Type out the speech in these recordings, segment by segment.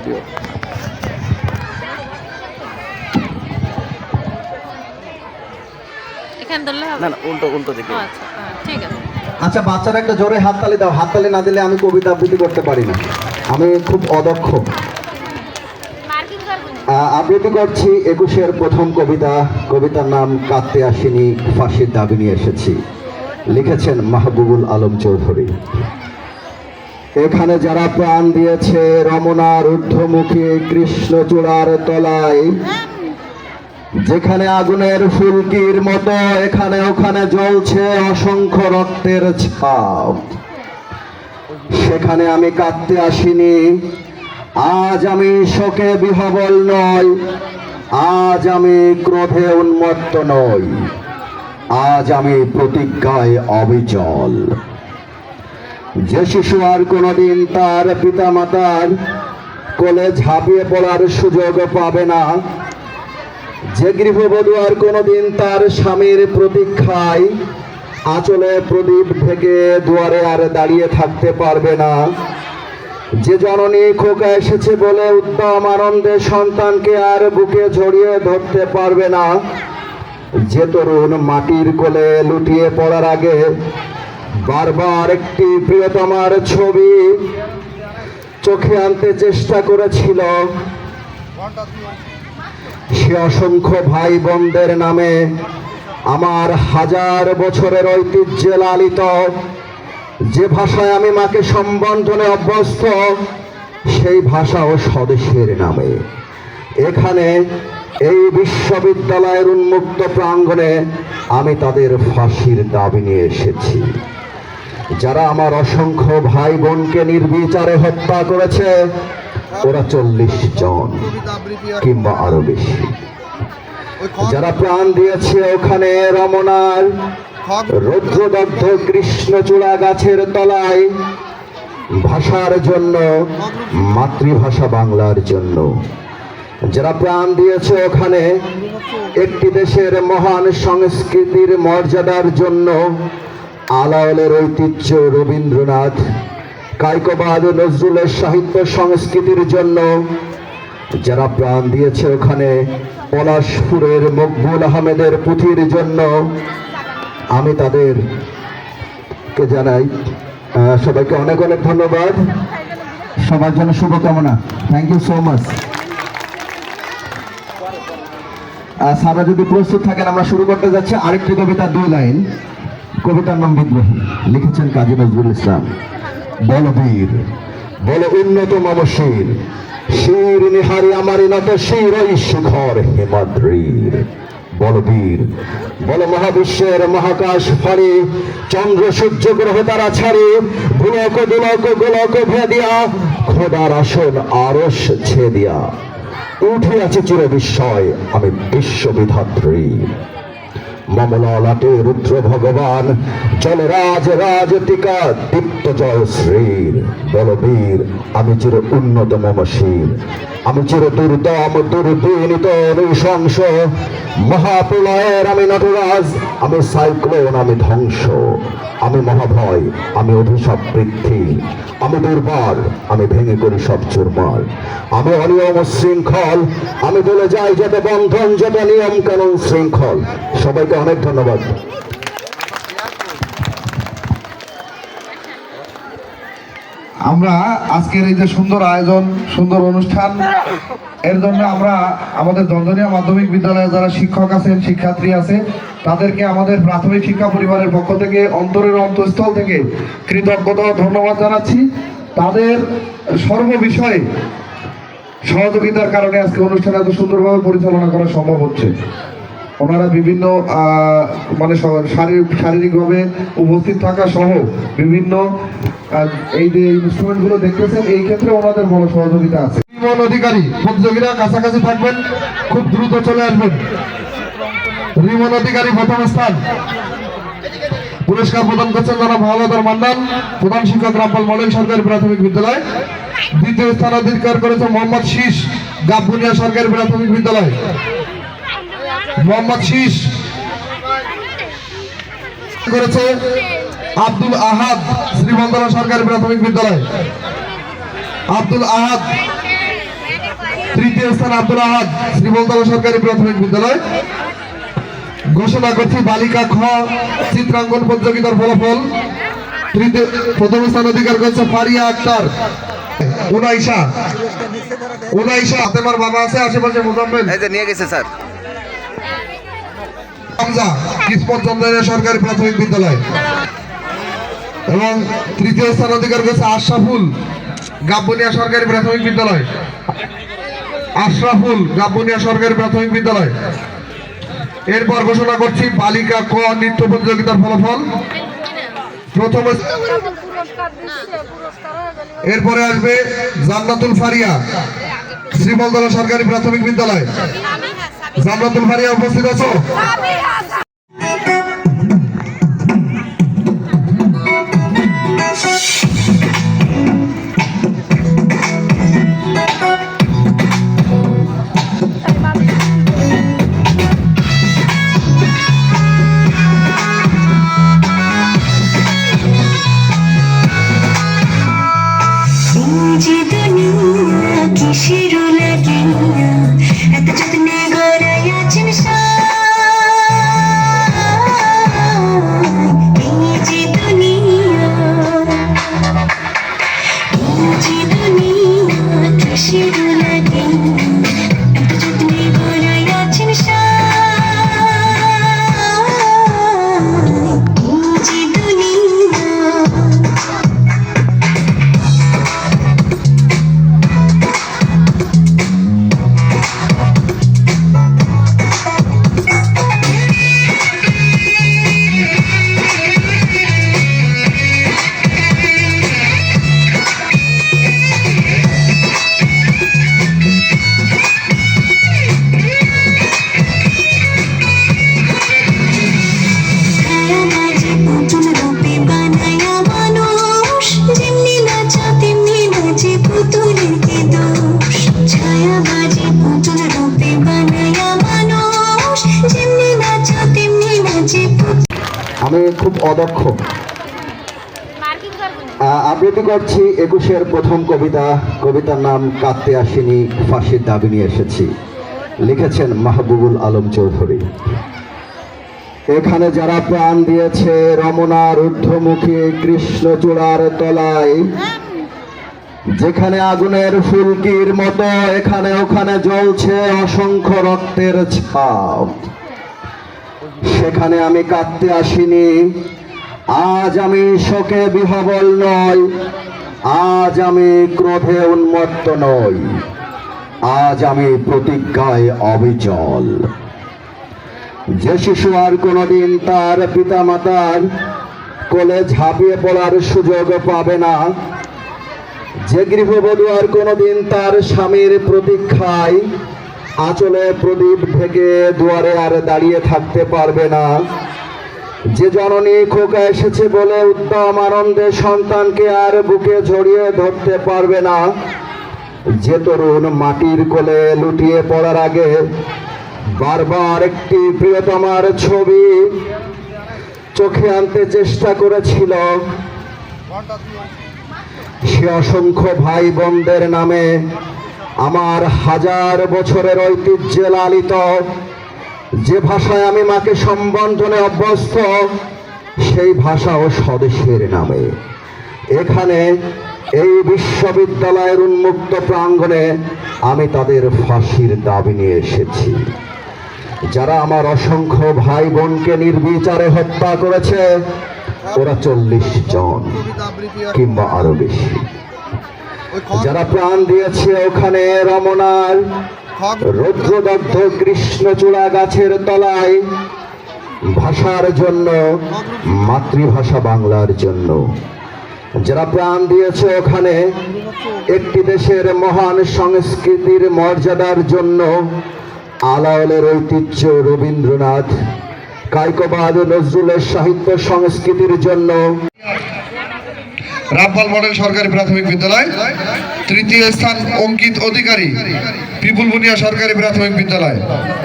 Video এখানে ধরলে হবে? না না উল্টো উল্টো দিকে। আচ্ছা ঠিক আছে। আচ্ছা বাচ্চারা একটা জোরে হাততালি দাও। হাততালি না দিলে আমি কবিতা আবৃত্তি করতে পারি না। আমি খুব অদক্ষ। মার্কিং আবৃত্তি করছি। একুশের প্রথম কবিতা। কবিতার নাম কাঁদতে আসিনি ফাঁসির দাবি নিয়ে এসেছি। লিখেছেন মাহবুবুল আলম চৌধুরী। এখানে যারা প্রাণ দিয়েছে রমনার ঊর্ধ্বমুখী কৃষ্ণচূড়ার তলায়, যেখানে আগুনের ফুলকির মতো এখানে ওখানে জ্বলছে অসংখ্য রক্তের ছাপ। সেখানে আমি কাঁদতে আসিনি। আজ আমি শোকে বিহবল নই। আজ আমি ক্রোধে উন্মত্ত নই। আজ আমি প্রতিজ্ঞায় অবিচল। যে শিশু আর কোনোদিন তার পিতামাতার কোলে ঝাঁপিয়ে পড়ার সুযোগ পাবে না। যে গৃহবধূ আর কোনোদিন তার স্বামীর প্রতীক্ষায় আঁচলে প্রদীপ থেকে দুয়ারে আর দাঁড়িয়ে থাকতে পারবে না। যে জননী খোকা এসেছে বলে উত্তম আনন্দে সন্তানকে আর বুকে জড়িয়ে ধরতে পারবে না। যে তরুণ মাটির কোলে লুটিয়ে পড়ার আগে বারবার একটি প্রিয়তমার ছবি চোখে আনতে চেষ্টা করেছিল। সে অসংখ্য ভাই বোনদের নামে আমার হাজার বছরের ঐতিহ্যে লালিত। যে ভাষায় আমি মাকে সম্বন্ধনে অভ্যস্ত, সেই ভাষা ও স্বদেশের নামে। এখানে এই বিশ্ববিদ্যালয়ের উন্মুক্ত প্রাঙ্গণে আমি তাদের ফাঁসির দাবি নিয়ে এসেছি। যারা আমার অসংখ্য ভাই বোনকে নির্বিচারে হত্যা করেছে, ওরা চল্লিশ জন কিংবা আরও বেশি। যারা প্রাণ দিয়েছে ওখানে রমনার রৌদ্রদগ্ধ কৃষ্ণচূড়া গাছের তলায়, ভাষার জন্য, মাতৃভাষা বাংলার জন্য। যারা প্রাণ দিয়েছে ওখানে, একটি দেশের মহান সংস্কৃতির মর্যাদার জন্য আলাওলের ঐতিহ্য রবীন্দ্রনাথ, কায়কবাদ, নজরুলের সাহিত্য সংস্কৃতির জন্য যারা প্রাণ দিয়েছে ওখানে, পলাশপুরের মকবুল আহমেদের পুঁথির জন্য, আমি তাদের কে জানাই সবাইকে অনেক অনেক ধন্যবাদ। সবার জন্য শুভকামনা। থ্যাংক ইউ সো মাচ স্যারা যদি প্রস্তুত থাকেন, আমরা শুরু করতে যাচ্ছি আরেকটি কবিতা দুই লাইন। কবিতার নাম বিদ্রোহী। লিখেছেন কাজী নজরুল ইসলাম। বলবীর বল উন্নত মম শির নিহারি আমারি নত শির শিখর হেমাদ্রির বল বীর, বল মহাবিশ্বের মহাকাশ ফাড়ি, চন্দ্র সূর্য গ্রহ তারা ছাড়ি ভুলক দুলক গোলক ভেদিয়া, খোদার আসন আরস ছেদিয়া। উঠে আছে চির বিস্ময় আমি বিশ্ববিধাত্রী। মমলালাটে রুদ্র ভগবান। জলরাজ রাজতিকা দীপ্ত জয় শ্রীর। বলবীর আমি চির উন্নত মম মমশীর। আমি চির দুর্দম, দুর্বিনীত, নৃশংস। মহাপ্রলয়ের আমি নটরাজ, আমি সাইক্লোন, আমি ধ্বংস। আমি মহাভয়, আমি অভিশাপ বৃদ্ধি। আমি দুর্বার, আমি ভেঙে করি সব চুরমার। আমি অনিয়ম শৃঙ্খল, আমি বলে যাই যত বন্ধন, যত নিয়ম কানুন শৃঙ্খল। সবাইকে অনেক ধন্যবাদ। আমরা আজকের এই যে সুন্দর আয়োজন, সুন্দর অনুষ্ঠান, এর জন্য আমরা আমাদের দন্দনিয়া মাধ্যমিক বিদ্যালয়ে যারা শিক্ষক আছেন, শিক্ষার্থী আছে, তাদেরকে আমাদের প্রাথমিক শিক্ষা পরিবারের পক্ষ থেকে, অন্তরের অন্তঃস্থল থেকে কৃতজ্ঞতা ধন্যবাদ জানাচ্ছি। তাদের সর্ববিষয়ে সহযোগিতার কারণে আজকে অনুষ্ঠান এত সুন্দরভাবে পরিচালনা করা সম্ভব হচ্ছে। ওনারা বিভিন্ন মানে শারীরিক শারীরিকভাবে উপস্থিত থাকা সহ বিভিন্ন এই যে ইনস্ট্রুমেন্টগুলো দেখতেছেন, এই ক্ষেত্রে ওনাদের বড় সহযোগিতা আছে। বিমল অধিকারী প্রতিযোগীরা কাছাকাছি থাকবেন, খুব দ্রুত চলে আসবেন। রিমন অধিকারী প্রথম স্থান। পুরস্কার প্রদান করছেন জনাব হাওলাদার মান্নান প্রধান শিক্ষক রামপাল মডেল সরকারি প্রাথমিক বিদ্যালয়। দ্বিতীয় স্থান অধিকার করেছে মোহাম্মদ শীষ গাবুনিয়া সরকারি প্রাথমিক বিদ্যালয়। মোহাম্মদ শীষ করেছে আব্দুল আহাদ শ্রীবন্দনা সরকারি প্রাথমিক বিদ্যালয়। আব্দুল আহাদ তৃতীয় স্থান আব্দুল আহাদ শ্রীমলতলা সরকারি প্রাথমিক বিদ্যালয়। ঘোষণা করছি, বালিকা খ চিত্রাঙ্কন প্রতিযোগিতার ফলাফল। প্রথম স্থান অধিকার করছে ফারিয়া আক্তার। উনাইশা উনাইশা হাতেমার বাবা আছে, আশেপাশে মোজাম্মেল। নিয়ে গেছে, স্যার। কিসমত চন্দ্রের সরকারি প্রাথমিক বিদ্যালয়। এবং তৃতীয় স্থান অধিকার করেছে আশরাফুল গাব্বনিয়া সরকারি প্রাথমিক বিদ্যালয়। আশরাফুল সরকারি প্রাথমিক বিদ্যালয়। এরপর ঘোষণা করছি, বালিকা ক নৃত্য প্রতিযোগিতার ফলাফল। প্রথম এরপরে আসবে জান্নাতুল ফারিয়া শ্রীমলতলা সরকারি প্রাথমিক বিদ্যালয়। জান্নাতুল ফারিয়া উপস্থিত আছো? অদক্ষ। আবৃত্তি করছি একুশের প্রথম কবিতা। কবিতার নাম কাঁদতে আসিনি ফাঁসির দাবি নিয়ে এসেছি। লিখেছেন মাহবুবুল আলম চৌধুরী। এখানে যারা প্রাণ দিয়েছে রমনার ঊর্ধ্বমুখী কৃষ্ণচূড়ার তলায় যেখানে আগুনের ফুলকির মতো এখানে ওখানে জ্বলছে অসংখ্য রক্তের ছাপ। সেখানে আমি কাঁদতে আসিনি। আজ আমি শোকে বিহবল নই। আজ আমি ক্রোধে উন্মত্ত নই। আজ আমি প্রতিজ্ঞায় অবিচল। যে শিশু আর কোনোদিন তার পিতামাতার কোলে ঝাঁপিয়ে পড়ার সুযোগ পাবে না, যে গৃহবধূ আর কোনোদিন তার স্বামীর প্রতীক্ষায় আঁচলে প্রদীপ থেকে দুয়ারে আর দাঁড়িয়ে থাকতে পারবে না। যে জননী খোকা এসেছে বলে উত্তম আনন্দে সন্তানকে আর বুকে জড়িয়ে ধরতে পারবে না। যে তরুণ মাটির কোলে লুটিয়ে পড়ার আগে বারবার একটি প্রিয়তমার ছবি চোখে আনতে চেষ্টা করেছিল। সে অসংখ্য ভাই বোনদের নামে আমার হাজার বছরের ঐতিহ্যে লালিত। যে ভাষায় আমি মাকে সম্বন্ধনে অভ্যস্ত, সেই ভাষা ও স্বদেশের নামে। এখানে এই বিশ্ববিদ্যালয়ের উন্মুক্ত প্রাঙ্গণে আমি তাদের ফাঁসির দাবি নিয়ে এসেছি। যারা আমার অসংখ্য ভাই বোনকে নির্বিচারে হত্যা করেছে, ওরা চল্লিশ জন কিংবা আরও বেশি। যারা প্রাণ দিয়েছে ওখানে রমনার রৌদ্রদগ্ধ কৃষ্ণচূড়া গাছের তলায় ভাষার জন্য, মাতৃভাষা বাংলার জন্য। যারা প্রাণ দিয়েছে ওখানে, একটি দেশের মহান সংস্কৃতির মর্যাদার জন্য আলাওলের ঐতিহ্য রবীন্দ্রনাথ কায়কবাদ নজরুলের সাহিত্য সংস্কৃতির জন্য রামপাল মডেল সরকারি প্রাথমিক বিদ্যালয়। তৃতীয় স্থান অঙ্কিত অধিকারী পিপুল বুনিয়া সরকারি প্রাথমিক বিদ্যালয়।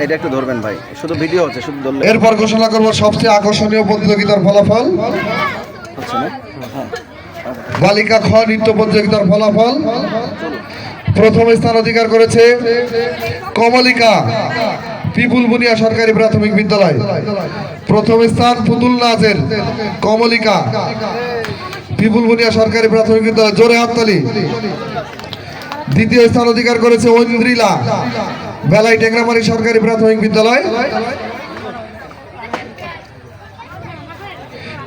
এটা একটু ধরবেন ভাই শুধু ভিডিও হচ্ছে শুধু ধরলে এরপর ঘোষণা করব সবচেয়ে আকর্ষণীয় প্রতিযোগিতার ফলাফল। বালিকা খ নৃত্য প্রতিযোগিতার ফলাফল। প্রথম স্থান অধিকার করেছে কমলিকা পিপুল বুনিয়া সরকারি প্রাথমিক বিদ্যালয়। প্রথম স্থান পুতুল নাচের কমলিকা। পিপুল বুনিয়া সরকারি প্রাথমিক বিদ্যালয় জোরে হাততালি। দ্বিতীয় স্থান অধিকার করেছে ঐন্দ্রিলা। বেলাই টেংরামারি সরকারি প্রাথমিক বিদ্যালয়।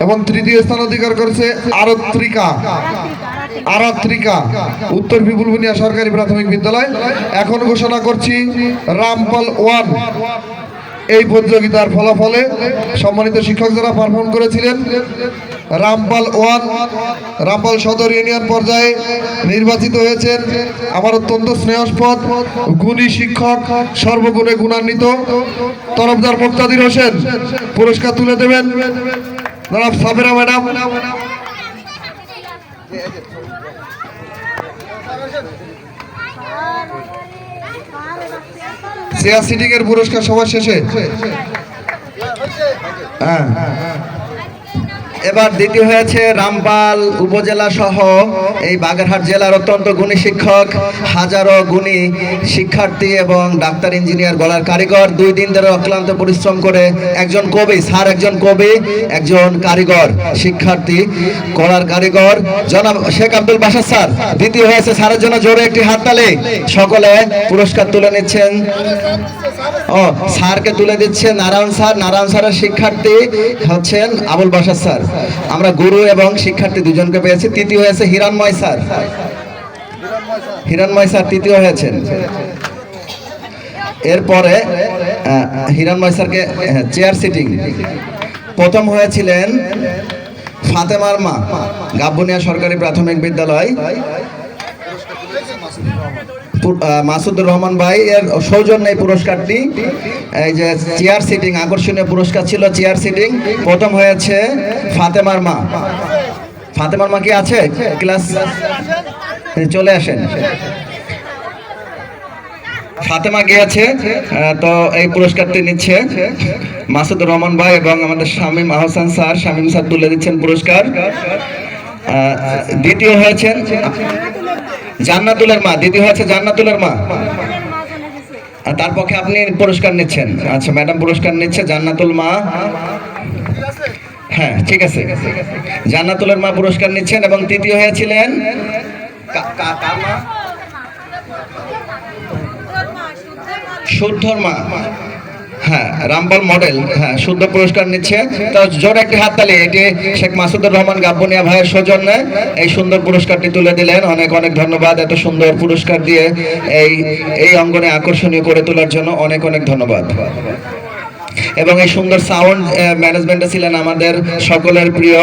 এবং তৃতীয় স্থান অধিকার করেছে আরত্রিকা। আরাত্রিকা, উত্তর বিপুল বিপুলবুনিয়া সরকারি প্রাথমিক বিদ্যালয়। এখন ঘোষণা করছি, রামপাল ওয়ান। এই প্রতিযোগিতার ফলাফলে সম্মানিত শিক্ষক যারা পারফর্ম করেছিলেন রামপাল ওয়ান, রামপাল সদর ইউনিয়ন পর্যায়ে নির্বাচিত হয়েছেন আমার অত্যন্ত স্নেহস্পদ গুণী শিক্ষক, সর্বগুণে গুণান্বিত তরফদার মুক্তাদির হোসেন। পুরস্কার তুলে দেবেন সাবেরা ম্যাডাম। সিটিং এর পুরস্কার সবার শেষে। হ্যাঁ। এবার দ্বিতীয় হয়েছে রামপাল উপজেলা সহ এই বাগেরহাট জেলার অত্যন্ত গুণী শিক্ষক, হাজারো গুণী শিক্ষার্থী এবং ডাক্তার, ইঞ্জিনিয়ার গলার কারিগর। দুই দিন ধরে অক্লান্ত পরিশ্রম করে একজন কবি, স্যার একজন কবি, একজন কারিগর, শিক্ষার্থী, গলার কারিগর। জনাব শেখ আব্দুল বাসার স্যার, দ্বিতীয় হয়েছে স্যারের জন্য জোরে একটি হাততালি। সকলে পুরস্কার তুলে নিচ্ছেন। ও, স্যারকে তুলে দিচ্ছে নারায়ণ স্যার। নারায়ণ স্যারের শিক্ষার্থী হচ্ছেন আবুল বাসার স্যার। আমরা গুরু এবং শিক্ষার্থী দুজনকে পেয়েছি। তৃতীয় হয়েছে হিরণময় স্যার। হিরণময় স্যার তৃতীয় হয়েছেন। এরপরে আহ, হিরণময় স্যারকে চেয়ার সিটিং প্রথম হয়েছিলেন ফাতেমার মা গাব্বনিয়া সরকারি প্রাথমিক বিদ্যালয়। মাসুদুর রহমান ভাই এর সৌজন্যে এই পুরস্কারটি, এই যে চেয়ার সিটিং আকর্ষণীয় পুরস্কার ছিল চেয়ার সিটিং প্রথম হয়েছে ফাতেমার মা। ফাতেমার মা কি আছে? ক্লাস চলে আসেন। ফাতেমা গিয়েছে তো এই পুরস্কারটি নিচ্ছে মাসুদুর রহমান ভাই এবং আমাদের শামীম আহসান স্যার। শামীম স্যার তুলে দিচ্ছেন পুরস্কার। দ্বিতীয় হয়েছেন জান্নাতুলের মা দ্বিতীয় হয়েছে জান্নাতুলের মা আর তার পক্ষে আপনি পুরস্কার নিচ্ছেন। আচ্ছা ম্যাডাম পুরস্কার নিচ্ছে জান্নাতুল মা। হ্যাঁ ঠিক আছে। জান্নাতুলের মা পুরস্কার নিচ্ছেন এবং তৃতীয় হয়েছিলেন? শুদ্ধর মা। হ্যাঁ রামপাল মডেল হ্যাঁ শুদ্ধ পুরস্কার নিচ্ছে। তো জোরে একটি হাততালি, এটি শেখ মাসুদুর রহমান গাব্বনিয়া ভাইয়ের সৌজন্যে এই সুন্দর পুরস্কারটি তুলে দিলেন। অনেক অনেক ধন্যবাদ এত সুন্দর পুরস্কার দিয়ে এই এই অঙ্গনে আকর্ষণীয় করে তোলার জন্য অনেক অনেক ধন্যবাদ। এবং এই সুন্দর সাউন্ড ম্যানেজমেন্টে ছিলেন আমাদের সকলের প্রিয়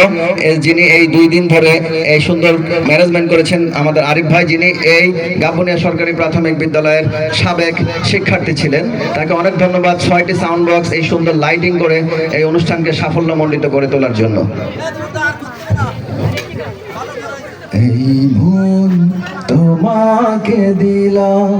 যিনি এই দুই দিন ধরে এই সুন্দর ম্যানেজমেন্ট করেছেন আমাদের আরিফ ভাই, যিনি এই গাবুনিয়া সরকারি প্রাথমিক বিদ্যালয়ের সাবেক শিক্ষার্থী ছিলেন। তাকে অনেক ধন্যবাদ ছয়টি সাউন্ড বক্স এই সুন্দর লাইটিং করে এই অনুষ্ঠানকে সাফল্যমণ্ডিত করে তোলার জন্য। এই মন তোমাকে দিলাম।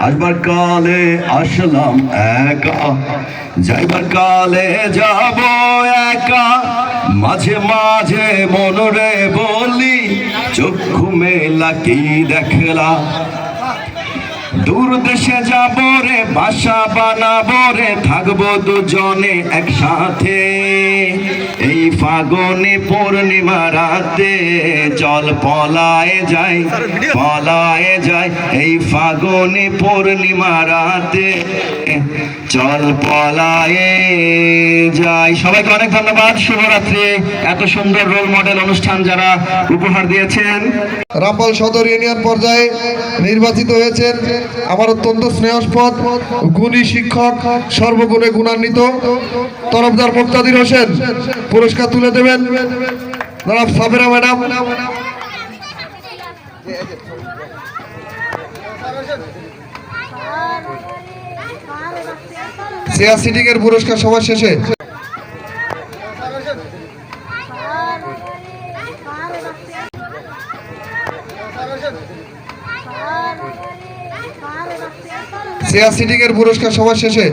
আসবার কালে আসলাম একা। যাইবার কালে যাব একা। মাঝে মাঝে মনরে বলি, চক্ষু মেলা কি দেখলা দূর দেশে যাব রে, বাসা বানাবো রে, থাকব দুজনে একসাথে। এই ফাগুনে পূর্ণিমা রাতে চল পলায় যাই পলায় যাই এই ফাগুনে পূর্ণিমা রাতে চল পলায় যাই সবাইকে অনেক ধন্যবাদ। শুভরাত্রি। এত সুন্দর রোল মডেল অনুষ্ঠান যারা উপহার দিয়েছেন। রামপাল সদর ইউনিয়ন পর্যায়ে নির্বাচিত হয়েছেন। আমার অত্যন্ত স্নেহস্পদ গুণী শিক্ষক, সর্বগুণে গুণান্বিত তরফদার মুক্তাদির হোসেন, পুরস্কার তুলে দেবেন সাবেরা ম্যাডাম। চেয়ার সিটিং এর পুরস্কার সবার শেষে। চেয়ার সিটিং এর পুরস্কার সবার শেষে